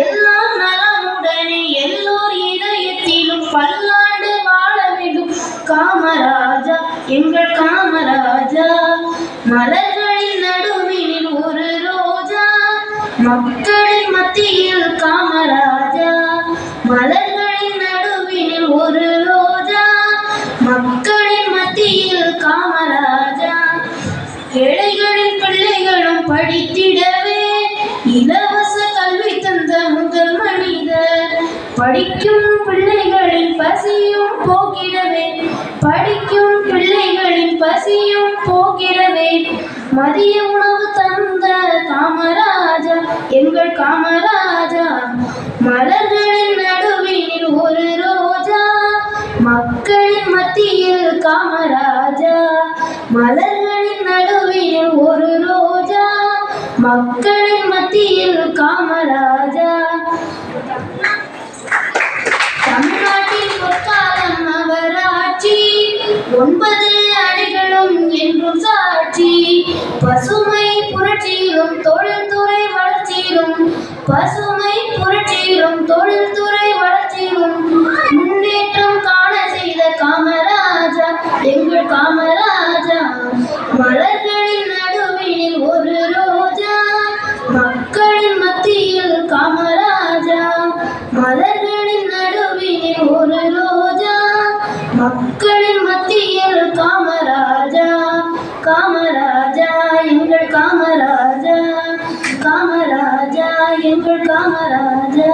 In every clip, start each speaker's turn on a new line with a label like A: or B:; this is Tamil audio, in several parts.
A: எல்லாம் நலமுடனே எல்லோர் இதயத்திலும் பல்லாண்டு வாழ வேண்டும் காமராஜா எங்கள் காமராஜா. மலர்களின் நடுவினில் ஒரு ரோஜா மக்களின் மத்தியில் காமராஜா. படிக்கும் பிள்ளைகளின் பசியும் போகிறதே. மதிய உணவு தந்த காமராஜா எங்கள் காமராஜா மலர்களின் நடுவினில் ஒரு ரோஜா மக்களின் மத்தியில் காமராஜா மலர்களின் நடுவில் ஒரு ரோஜா மக்கள் ஒன்பது அடிகளும் என்றும் சாட்சி பசுமை புரட்சியிலும் தொழில்துறை வளர்ச்சியிலும் பசுமை புரட்சியிலும் தொழில்துறை வளர்ச்சியிலும் முன்னேற்றம் காண செய்த காமராஜா எங்கள் காமராஜா. மலர்களின் நடுவில் ஒரு ரோஜா மக்களின் மத்தியில் காமராஜா. மலர் காமராஜா காமராஜா எங்கள் காமராஜா.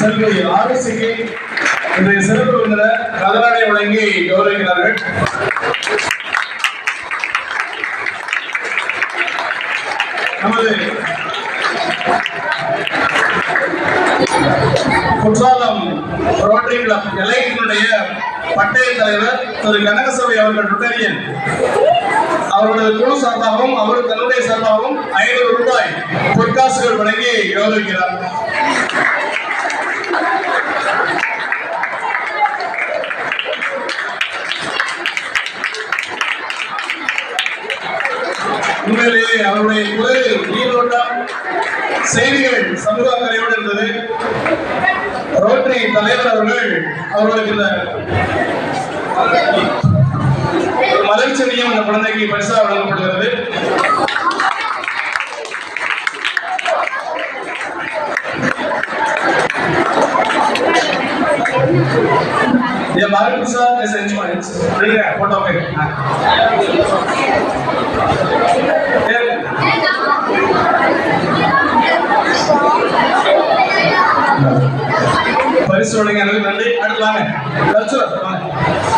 B: செல்வி ஆர்எஸ்சிக்கு இன்றைய சிறப்பு விருந்தினர் கதராடை வழங்கி கௌரவிக்கிறார்கள். நமது குற்றாலம் ரோட்டரி கிளப் எல்ஐக்கினுடைய பட்டய தலைவர் திரு கனகசபை அவர்கள் ருட்டரியன் அவருடைய குழு சார்பாகவும் அவர் தன்னுடைய சார்பாகவும் ஐநூறு ரூபாய் பொற்காசுகள் வழங்கி கௌரவிக்கிறார். உண்மையிலேயே அவருடைய குரல் நீரோட்டம் செய்திகள் சமூக அக்கறையோடு இருந்தது. ரோட்டரி தலைவர் அவர்கள் அவர்களுக்கு இந்த ஒரு மலர் செடியும் அந்த குழந்தைக்கு பரிசா வழங்கப்படுகிறது ये हमारे कुछ ऐसे इंस्ट्रूमेंट्स ठीक है फोटो पे சொல்லுங்க நன்றி அடுத்து வாங்க. கல்ச்சுரல் வாங்க.